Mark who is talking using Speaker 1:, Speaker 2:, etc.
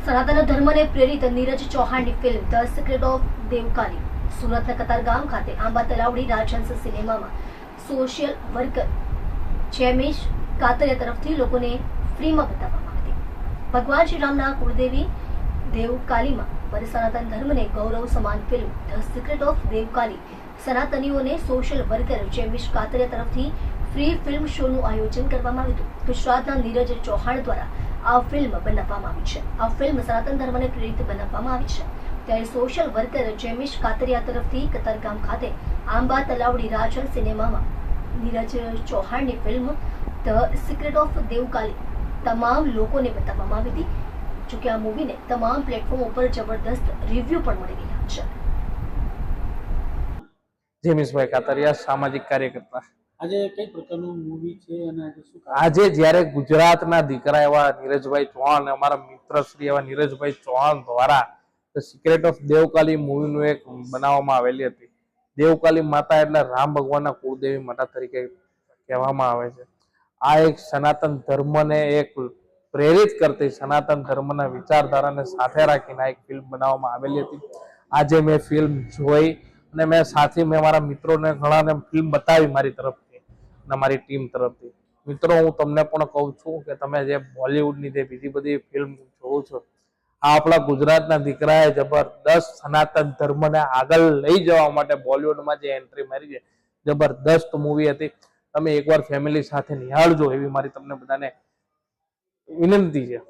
Speaker 1: સનાતન ધર્મને પ્રેરિત Neeraj ચૌહાણની film the secret of Devkali સુરતના કતારગામ ખાતે આંબા તલાવડી રાજહંસ સિનેમામાં સોશિયલ વર્કર જેમેશ કાતરિયા તરફથી લોકોને ફ્રીમાં બતાવવામાં આવી ભગવાન શ્રી રામના કુળદેવી દેવકાલીમાં પર સનાતન ધર્મને ગૌરવ સમાન film the secret of Devkali સનાતનીઓને social worker Jemish Katariya તરફથી ફ્રી ફિલ્મ શોનું આયોજન કરવામાં આવ્યું હતું. ગુજરાતના નીરજ ચૌહાણ દ્વારા આ ફિલ્મ બનાવવામાં આવી છે. આ ફિલ્મ સનાતન ધર્મને પ્રેરિત બનાવવામાં આવી છે. ત્યારે સોશિયલ વર્કર જેમિશ કાતરિયા તરફથી કતારગામ ખાતે આંબા તલાવડી રાજન સિનેમામાં Neeraj ચૌહાણની film the secret of Devkali તમામ લોકોને બતાવવામાં આવી હતી. જોકે આ મૂવીને તમામ પ્લેટફોર્મ ઉપર જબરદસ્ત રિવ્યૂ પણ મળી રહ્યા છે.
Speaker 2: જેમિશભાઈ કાતરિયા સામાજિક કાર્યકર્તા.
Speaker 3: આજે કઈ પ્રકારનું મૂવી છે અને આજે શું
Speaker 2: આજે જ્યારે ગુજરાતના દીકરા એવા નીરજભાઈ ચૌહાણ અમારા મિત્ર શ્રી એવા નીરજભાઈ ચૌહાણ દ્વારા ધ સિક્રેટ ઓફ દેવકાલી મૂવીનું એક બનાવવામાં આવેલી હતી. દેવકાલી માતા એટલે રામ ભગવાનના કુળદેવી માતા તરીકે કહેવામાં આવે છે. આ એક સનાતન ધર્મને એક પ્રેરિત કરતી સનાતન ધર્મના વિચારધારાને સાથે રાખીને એક ફિલ્મ બનાવવામાં આવેલી હતી. આજે મેં ફિલ્મ જોઈ અને મેં સાથે મેં મારા મિત્રોને ઘણાને ફિલ્મ બતાવી મારી તરફથી અને મારી ટીમ તરફથી. મિત્રો, હું તમને પણ કહું છું કે તમે જે બોલિવૂડની જે બીજી બધી ફિલ્મ જોવો છો, આ આપણા ગુજરાતના દીકરાએ જબરદસ્ત સનાતન ધર્મને આગળ લઈ જવા માટે બોલિવૂડમાં જે એન્ટ્રી મારી છે, જબરદસ્ત મૂવી હતી. તમે એકવાર ફેમિલી સાથે નિહાળજો એવી મારી તમને બધાને વિનંતી છે.